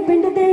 పిండితే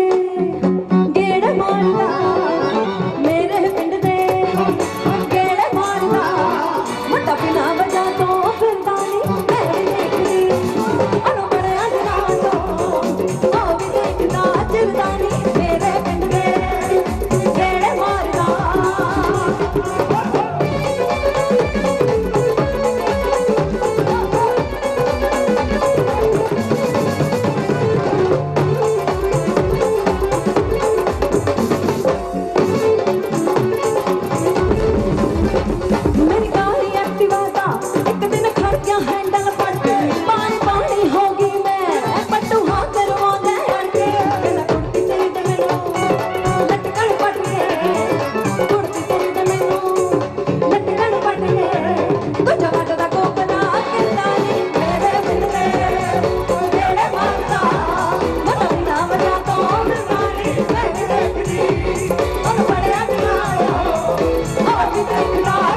Bye.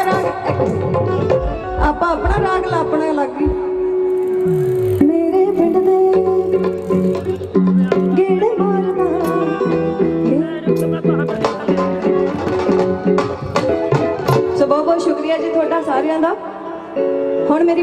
ਆਪਣਾ ਰਾਗ ਆਪਾਂ ਆਪਣਾ ਰਾਗ ਲਾਪਣਾ ਲੱਗ ਗਈ। ਮੇਰੇ ਪਿੰਡ ਦੇ ਗੇੜੇ ਮਾਰਦਾ ਸੋ ਬਹੁਤ ਬਹੁਤ ਸ਼ੁਕਰੀਆ ਜੀ ਤੁਹਾਡਾ ਸਾਰਿਆਂ ਦਾ। ਹੁਣ ਮੇਰੀ